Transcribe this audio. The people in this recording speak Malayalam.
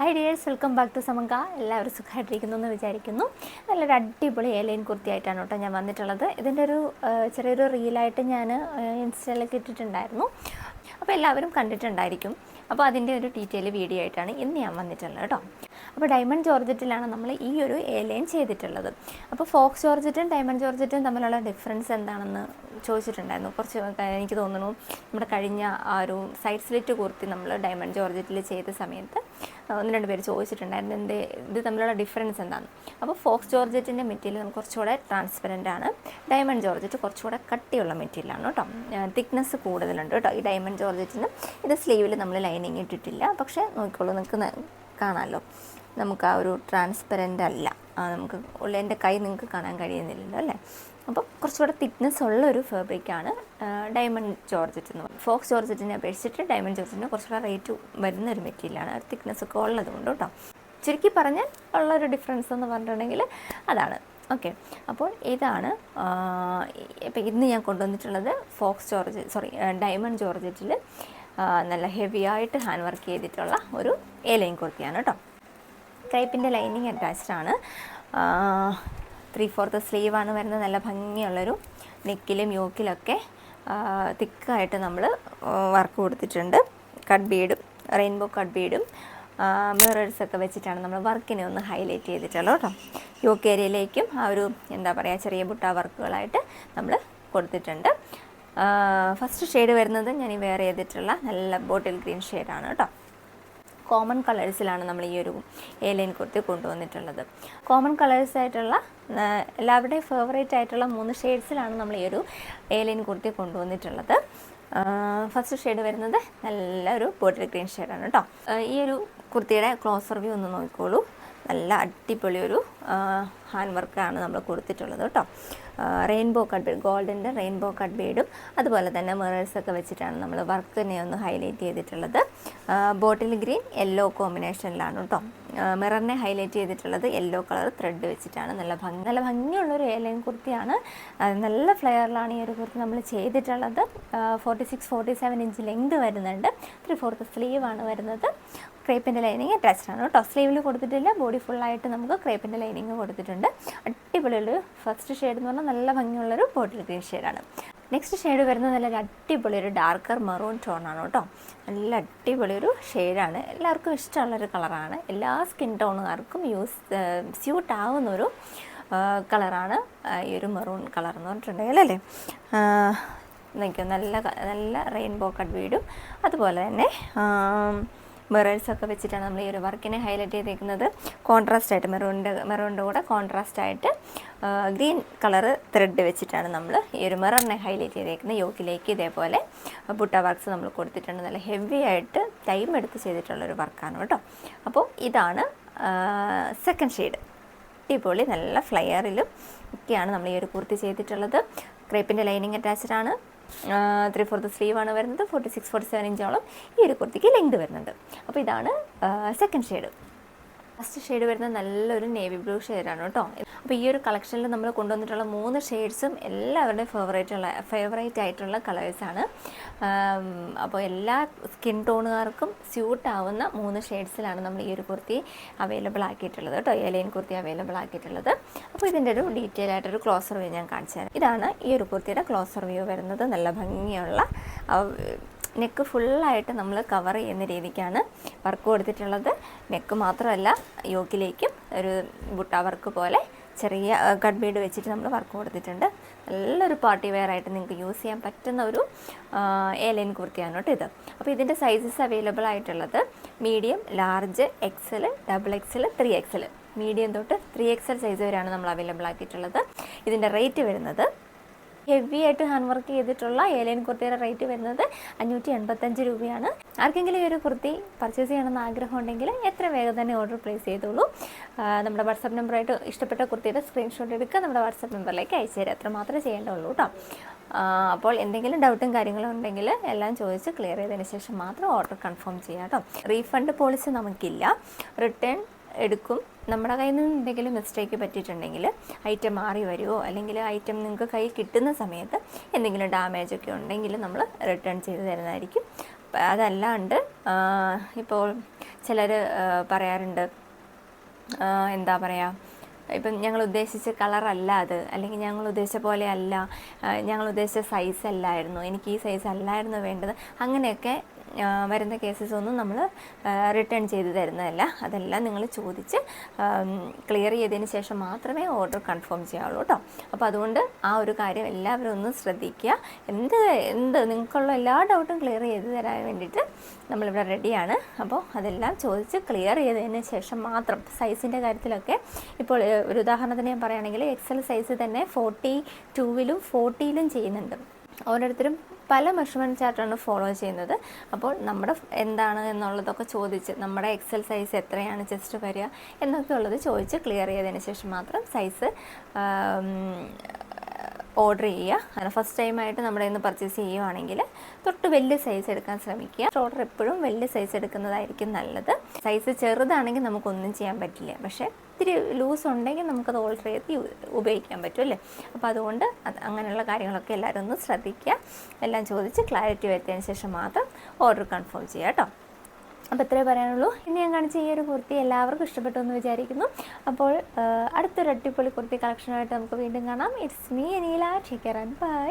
Hi dears welcome back to സമങ്ക എല്ലാവരും സുഖമായിട്ടിരിക്കുന്നു എന്ന് വിചാരിക്കുന്നു. നല്ലൊരു അടിപൊളി ഏലൈൻ കുർത്തിയായിട്ടാണ് കേട്ടോ ഞാൻ വന്നിട്ടുള്ളത്. ഇതിന്റെ ഒരു ചെറിയൊരു റീലായിട്ട് ഞാൻ ഇൻസ്റ്റയിലൊക്കെ ഇട്ടിട്ടുണ്ടായിരുന്നു. അപ്പോൾ എല്ലാവരും കണ്ടിട്ടുണ്ടായിരിക്കും. അപ്പോൾ അതിന്റെ ഒരു ഡീറ്റെയിൽ വീഡിയോ ആയിട്ടാണ് ഇന്ന് ഞാൻ വന്നിട്ടുള്ളത് കേട്ടോ. അപ്പോൾ ഡയമണ്ട് ജോർജറ്റിലാണ് നമ്മൾ ഈ ഒരു ലൈൻ ചെയ്തിട്ടുള്ളത്. അപ്പോൾ ഫോക്സ് ജോർജറ്റും ഡയമണ്ട് ജോർജറ്റും തമ്മിലുള്ള ഡിഫറൻസ് എന്താണെന്ന് ചോദിച്ചിട്ടുണ്ടായിരുന്നു. കുറച്ച് എനിക്ക് തോന്നുന്നു നമ്മുടെ കഴിഞ്ഞ ആ ഒരു സൈഡ് സ്ലിറ്റ് കുർത്തി നമ്മൾ ഡയമണ്ട് ജോർജറ്റിൽ ചെയ്ത സമയത്ത് ഒന്ന് രണ്ട് പേര് ചോദിച്ചിട്ടുണ്ടായിരുന്നു എന്ത് ഇത് തമ്മിലുള്ള ഡിഫറൻസ് എന്താണ് അപ്പോൾ ഫോക്സ് ജോർജറ്റിന്റെ മെറ്റീരിയൽ നമുക്ക് കുറച്ചുകൂടെ ട്രാൻസ്പെറന്റ് ആണ്. ഡയമണ്ട് ജോർജറ്റ് കുറച്ചുകൂടെ കട്ടിയുള്ള മെറ്റീരിയലാണ് കേട്ടോ. തിക്നെസ് കൂടുതലുണ്ട് കേട്ടോ ഈ ഡയമണ്ട് ജോർജറ്റിന്. ഇത് സ്ലീവിൽ നമ്മൾ ലൈനിങ് ഇട്ടിട്ടില്ല. പക്ഷേ നോക്കിക്കോളൂ നിങ്ങൾക്ക് കാണാമല്ലോ നമുക്ക് ആ ഒരു ട്രാൻസ്പെറന്റ് അല്ല. നമുക്ക് ഉള്ള എന്റെ കൈ നിങ്ങൾക്ക് കാണാൻ കഴിയുന്നില്ലല്ലോ അല്ലേ? അപ്പോൾ കുറച്ചുകൂടെ തിക്നെസ് ഉള്ള ഒരു ഫാബ്രിക്കാണ് ഡയമണ്ട് ജോർജറ്റ് എന്ന് പറയുന്നത്. ഫോക്സ് ജോർജറ്റിനെ അപേക്ഷിച്ചിട്ട് ഡയമണ്ട് ജോർജറ്റിന് കുറച്ചുകൂടെ റേറ്റ് വരുന്ന ഒരു മെറ്റീരിയലാണ് ഒരു തിക്നെസ് ഒക്കെ ഉള്ളത് കൊണ്ട് കേട്ടോ ചുരുക്കി പറഞ്ഞാൽ ഉള്ളൊരു ഡിഫറൻസ് എന്ന് പറഞ്ഞിട്ടുണ്ടെങ്കിൽ അതാണ്. ഓക്കെ അപ്പോൾ ഇതാണ് ഇപ്പം ഇന്ന് ഞാൻ കൊണ്ടുവന്നിട്ടുള്ളത് ഫോക്സ് ജോർജ് സോറി ഡയമണ്ട് ജോർജറ്റിൽ നല്ല ഹെവി ആയിട്ട് ഹാൻഡ് വർക്ക് ചെയ്തിട്ടുള്ള ഒരു ഏലയും കുർത്തിയാണ് കേട്ടോ. ക്രൈപ്പിന്റെ ലൈനിങ് അറ്റാച്ച്ഡ് ആണ്. ത്രീ ഫോർത്ത് സ്ലീവാണ് വരുന്നത്. നല്ല ഭംഗിയുള്ളൊരു നെക്കിലും യോക്കിലൊക്കെ തിക്കായിട്ട് നമ്മൾ വർക്ക് കൊടുത്തിട്ടുണ്ട്. കട്ട് ബീഡും റെയിൻബോ കട്ട് ബീഡും മിറേഴ്സ് ഒക്കെ വെച്ചിട്ടാണ് നമ്മൾ വർക്കിനെ ഒന്ന് ഹൈലൈറ്റ് ചെയ്തിട്ടുള്ളത് കേട്ടോ. യോക്ക് ഏരിയയിലേക്കും ആ ഒരു എന്താ പറയുക ചെറിയ ബുട്ട വർക്കുകളായിട്ട് നമ്മൾ കൊടുത്തിട്ടുണ്ട്. ഫസ്റ്റ് ഷെയ്ഡ് വരുന്നത് ഞാൻ ഈ വെയർ ചെയ്തിട്ടുള്ള നല്ല ബോട്ടിൽ ഗ്രീൻ ഷെയ്ഡാണ് കേട്ടോ കോമൺ കളേഴ്സിലാണ് നമ്മൾ ഈ ഒരു ഏലൈൻ കുർത്തി കൊണ്ടുവന്നിട്ടുള്ളത്. കോമൺ കളേഴ്സ് ആയിട്ടുള്ള എല്ലാവരുടെയും ഫേവറേറ്റ് ആയിട്ടുള്ള മൂന്ന് ഷെയ്ഡ്സിലാണ് നമ്മൾ ഈ ഒരു ഏലൈൻ കുർത്തി കൊണ്ടുവന്നിട്ടുള്ളത്. ഫസ്റ്റ് ഷെയ്ഡ് വരുന്നത് നല്ലൊരു ബോട്ടിൽ ഗ്രീൻ ഷെയ്ഡാണ് കേട്ടോ ഈ ഒരു കുർത്തിയുടെ ക്ലോസർ വ്യൂ ഒന്ന് നോക്കിക്കോളൂ. നല്ല അടിപൊളി ഒരു ഹാൻഡ് വർക്കാണ് നമ്മൾ കൊടുത്തിട്ടുള്ളത് കേട്ടോ. റെയിൻബോ കട്ട് ബീഡ് ഗോൾഡിന്റെ റെയിൻബോ കട്ട് ബീഡും അതുപോലെ തന്നെ മിറേഴ്സൊക്കെ വെച്ചിട്ടാണ് നമ്മൾ വർക്കിനെ ഒന്ന് ഹൈലൈറ്റ് ചെയ്തിട്ടുള്ളത്. ബോട്ടിൽ ഗ്രീൻ യെല്ലോ കോമ്പിനേഷനിലാണ് കേട്ടോ. മിററിനെ ഹൈലൈറ്റ് ചെയ്തിട്ടുള്ളത് യെല്ലോ കളർ ത്രെഡ് വെച്ചിട്ടാണ്. നല്ല ഭംഗി നല്ല ഭംഗിയുള്ളൊരു ഏലൈൻ കുർത്തിയാണ്. നല്ല ഫ്ലെയറിലാണ് ഈ ഒരു കുർത്തി നമ്മൾ ചെയ്തിട്ടുള്ളത്. Forty six forty seven inch length വരുന്നുണ്ട് ത്രീ ഫോർത്ത് സ്ലീവാണ് വരുന്നത്. ക്രേപ്പിന്റെ ലൈനിങ് അറ്റാച്ച്ഡ് ആണ് കേട്ടോ. സ്ലീവിൽ കൊടുത്തിട്ടില്ല. ബോഡി ഫുള്ളായിട്ട് നമുക്ക് ക്രേപ്പിന്റെ ലൈനിങ് കൊടുത്തിട്ടുണ്ട്. അടിപൊളിയുള്ളൊരു ഫസ്റ്റ് ഷെയ്ഡ് എന്ന് പറഞ്ഞാൽ നല്ല ഭംഗിയുള്ളൊരു ബോട്ടിൽ ഗ്രീൻ ഷെയ്ഡാണ് നെക്സ്റ്റ് ഷെയ്ഡ് വരുന്നത് നല്ല അടിപൊളി ഒരു ഡാർക്കർ മെറൂൺ ടോണാണ് കേട്ടോ. നല്ല അടിപൊളി ഒരു ഷെയ്ഡാണ് എല്ലാവർക്കും ഇഷ്ടമുള്ളൊരു കളറാണ് എല്ലാ സ്കിൻ ടോണുകാർക്കും യൂസ് സ്യൂട്ട് ആവുന്ന ഒരു കളറാണ് ഈ ഒരു മെറൂൺ കളർ എന്ന് പറഞ്ഞിട്ടുണ്ടെങ്കിൽ അല്ലേ? നോക്കിയോ നല്ല നല്ല റെയിൻബോ കട്ട് വീടും അതുപോലെ തന്നെ മിറേഴ്സ് ഒക്കെ വെച്ചിട്ടാണ് നമ്മൾ ഈ ഒരു വർക്കിനെ ഹൈലൈറ്റ് ചെയ്തേക്കുന്നത്. കോൺട്രാസ്റ്റ് ആയിട്ട് മെറൂണിന്റെ മെറൂണിന്റെ കൂടെ കോൺട്രാസ്റ്റ് ആയിട്ട് ഗ്രീൻ കളർ ത്രെഡ് വെച്ചിട്ടാണ് നമ്മൾ ഈ ഒരു മിററിനെ ഹൈലൈറ്റ് ചെയ്തേക്കുന്നത്. യോക്കിലേക്ക് ഇതേപോലെ ബുട്ട വർക്ക്സ് നമ്മൾ കൊടുത്തിട്ടുണ്ട്. നല്ല ഹെവി ആയിട്ട് ടൈം എടുത്ത് ചെയ്തിട്ടുള്ളൊരു വർക്കാണ് കേട്ടോ. അപ്പോൾ ഇതാണ് സെക്കൻഡ് ഷെയ്ഡ് അടിപൊളി നല്ല ഫ്ലയറിലും ഒക്കെയാണ് നമ്മൾ ഈ ഒരു കുർത്തി ചെയ്തിട്ടുള്ളത്. ക്രേപ്പിന്റെ ലൈനിങ് അറ്റാച്ച്ഡ് ആണ്. ത്രീ ഫോർത്ത് സ്ലീവാണ് വരുന്നത്. ഫോർട്ടി സിക്സ് ഫോർട്ടി സെവൻ ഇഞ്ചോളം ഈ ഒരു കുർത്തിക്ക് ലെങ്ത് വരുന്നുണ്ട്. അപ്പോൾ ഇതാണ് സെക്കൻഡ് ഷെയ്ഡ് ഫസ്റ്റ് ഷെയ്ഡ് വരുന്ന നല്ലൊരു നേവി ബ്ലൂ ഷെയ്ഡാണ് കേട്ടോ. അപ്പോൾ ഈ ഒരു കളക്ഷനിൽ നമ്മൾ കൊണ്ടുവന്നിട്ടുള്ള മൂന്ന് ഷെയ്ഡ്സും എല്ലാവരുടെയും ഫേവറേറ്റ് ഉള്ള ഫേവറേറ്റ് ആയിട്ടുള്ള കളേഴ്സാണ് അപ്പോൾ എല്ലാ സ്കിൻ ടോണുകാർക്കും സ്യൂട്ട് ആവുന്ന മൂന്ന് ഷെയ്ഡ്സിലാണ് നമ്മൾ ഈ ഒരു കുർത്തി അവൈലബിൾ ആക്കിയിട്ടുള്ളത് കേട്ടോ. ഏലൈൻ കുർത്തി അവൈലബിൾ ആക്കിയിട്ടുള്ളത്. അപ്പോൾ ഇതിന്റെ ഒരു ഡീറ്റെയിൽ ആയിട്ടൊരു ക്ലോസർ വ്യൂ ഞാൻ കാണിച്ചു തരാം. ഇതാണ് ഈ ഒരു കുർത്തിയുടെ ക്ലോസർ വ്യൂ വരുന്നത്. നല്ല ഭംഗിയുള്ള നെക്ക് ഫുള്ളായിട്ട് നമ്മൾ കവർ ചെയ്യുന്ന രീതിക്കാണ് വർക്ക് കൊടുത്തിട്ടുള്ളത്. നെക്ക് മാത്രമല്ല യോക്കിലേക്കും ഒരു ബുട്ട വർക്ക് പോലെ ചെറിയ കട്ട് ബീഡ് വെച്ചിട്ട് നമ്മൾ വർക്ക് കൊടുത്തിട്ടുണ്ട്. നല്ലൊരു പാർട്ടി വെയർ ആയിട്ട് നിങ്ങൾക്ക് യൂസ് ചെയ്യാൻ പറ്റുന്ന ഒരു ഏലൈൻ കുർത്തിയാണ് കേട്ടോ ഇത്. അപ്പോൾ ഇതിന്റെ സൈസസ് അവൈലബിൾ ആയിട്ടുള്ളത് medium large XL double XL three XL medium തൊട്ട് ത്രീ എക്സൽ സൈസ് വരെയാണ് നമ്മൾ അവൈലബിൾ ആക്കിയിട്ടുള്ളത്. ഇതിന്റെ റേറ്റ് വരുന്നത് ഹെവി ആയിട്ട് ഹാൻഡ് വർക്ക് ചെയ്തിട്ടുള്ള ഏലൈൻ കുർത്തിയുടെ റേറ്റ് വരുന്നത് അഞ്ഞൂറ്റി എൺപത്തഞ്ച് രൂപയാണ്. ആർക്കെങ്കിലും ഈ ഒരു കുർത്തി പർച്ചേസ് ചെയ്യണമെന്ന് ആഗ്രഹം ഉണ്ടെങ്കിൽ എത്ര വേഗം തന്നെ ഓർഡർ പ്ലേസ് ചെയ്തോളൂ. നമ്മുടെ വാട്സാപ്പ് നമ്പറായിട്ട് ഇഷ്ടപ്പെട്ട കുർത്തിയുടെ സ്ക്രീൻഷോട്ട് എടുക്കുക. നമ്മുടെ വാട്സാപ്പ് നമ്പറിലേക്ക് അയച്ചു തരാം. അത്ര മാത്രമേ ചെയ്യേണ്ടുള്ളൂ കേട്ടോ. അപ്പോൾ എന്തെങ്കിലും ഡൗട്ടും കാര്യങ്ങളും ഉണ്ടെങ്കിൽ എല്ലാം ചോദിച്ച് ക്ലിയർ ചെയ്തതിന് ശേഷം മാത്രം ഓർഡർ കൺഫേം ചെയ്യാം കേട്ടോ. റീഫണ്ട് പോളിസി നമുക്കില്ല. റിട്ടേൺ എടുക്കും. നമ്മുടെ കയ്യിൽ നിന്ന് എന്തെങ്കിലും മിസ്റ്റേക്ക് പറ്റിയിട്ടുണ്ടെങ്കിൽ ഐറ്റം മാറി വരുമോ അല്ലെങ്കിൽ ഐറ്റം നിങ്ങൾക്ക് കയ്യിൽ കിട്ടുന്ന സമയത്ത് എന്തെങ്കിലും ഡാമേജ് ഒക്കെ ഉണ്ടെങ്കിൽ നമ്മൾ റിട്ടേൺ ചെയ്ത് തരുന്നതായിരിക്കും. അതല്ലാണ്ട് ഇപ്പോൾ ചിലർ പറയാറുണ്ട് എന്താ പറയുക ഇപ്പം ഞങ്ങൾ ഉദ്ദേശിച്ച കളറല്ല അത്. അല്ലെങ്കിൽ ഞങ്ങൾ ഉദ്ദേശിച്ച പോലെ അല്ല. ഞങ്ങൾ ഉദ്ദേശിച്ച സൈസ് അല്ലായിരുന്നു. എനിക്ക് ഈ സൈസ് അല്ലായിരുന്നു വേണ്ടത്. അങ്ങനെയൊക്കെ വരുന്ന കേസസ് ഒന്നും നമ്മൾ റിട്ടേൺ ചെയ്ത് തരുന്നതല്ല. അതെല്ലാം നിങ്ങൾ ചോദിച്ച് ക്ലിയർ ചെയ്തതിന് ശേഷം മാത്രമേ ഓർഡർ കൺഫേം ചെയ്യാവുള്ളൂ കേട്ടോ അപ്പോൾ അതുകൊണ്ട് ആ ഒരു കാര്യം എല്ലാവരും ഒന്ന് ശ്രദ്ധിക്കുക. എന്ത് എന്ത് നിങ്ങൾക്കുള്ള എല്ലാ ഡൗട്ടും ക്ലിയർ ചെയ്ത് തരാൻ വേണ്ടിയിട്ട് നമ്മളിവിടെ റെഡിയാണ് അപ്പോൾ അതെല്ലാം ചോദിച്ച് ക്ലിയർ ചെയ്തതിന് ശേഷം മാത്രം സൈസിന്റെ കാര്യത്തിലൊക്കെ ഇപ്പോൾ ഒരു ഉദാഹരണത്തിന് ഞാൻ പറയുകയാണെങ്കിൽ എക്സൽ സൈസ് തന്നെ ഫോർട്ടി ടൂവിലും ഫോർട്ടിയിലും ചെയ്യുന്നുണ്ട്. ഓരോരുത്തരും പല മെഷർമെന്റ് ചാർട്ടാണ് ഫോളോ ചെയ്യുന്നത്. അപ്പോൾ നമ്മുടെ എന്താണ് എന്നുള്ളതൊക്കെ ചോദിച്ച് നമ്മുടെ എക്സൽ സൈസ് എത്രയാണ് ജസ്റ്റ് വരിക എന്നൊക്കെ ഉള്ളത് ചോദിച്ച് ക്ലിയർ ചെയ്തതിന് ശേഷം മാത്രം സൈസ് ഓർഡർ ചെയ്യുക. അങ്ങനെ ഫസ്റ്റ് ടൈമായിട്ട് നമ്മുടെ ഇന്ന് പർച്ചേസ് ചെയ്യുവാണെങ്കിൽ തൊട്ട് വലിയ സൈസ് എടുക്കാൻ ശ്രമിക്കുക. ഓർഡർ എപ്പോഴും വലിയ സൈസ് എടുക്കുന്നതായിരിക്കും നല്ലത്. സൈസ് ചെറുതാണെങ്കിൽ നമുക്കൊന്നും ചെയ്യാൻ പറ്റില്ല. പക്ഷേ ഇത്തിരി ലൂസ് ഉണ്ടെങ്കിൽ നമുക്കത് ഓൾട്ടർ ചെയ്ത് ഉപയോഗിക്കാൻ പറ്റും അല്ലേ? അപ്പോൾ അതുകൊണ്ട് അത് അങ്ങനെയുള്ള കാര്യങ്ങളൊക്കെ എല്ലാവരും ഒന്ന് ശ്രദ്ധിക്കുക. എല്ലാം ചോദിച്ച് ക്ലാരിറ്റി വരുത്തിയതിന് ശേഷം മാത്രം ഓർഡർ കൺഫേം ചെയ്യുക കേട്ടോ. അപ്പോൾ ഇത്രേ പറയാനുള്ളൂ. ഇനി ഞാൻ കാണിച്ച ഈ ഒരു കുർത്തി എല്ലാവർക്കും ഇഷ്ടപ്പെട്ടു എന്ന് വിചാരിക്കുന്നു. അപ്പോൾ അടുത്തൊരു അടിപൊളി കുർത്തി കളക്ഷനായിട്ട് നമുക്ക് വീണ്ടും കാണാം. It's me Aneela take care and bye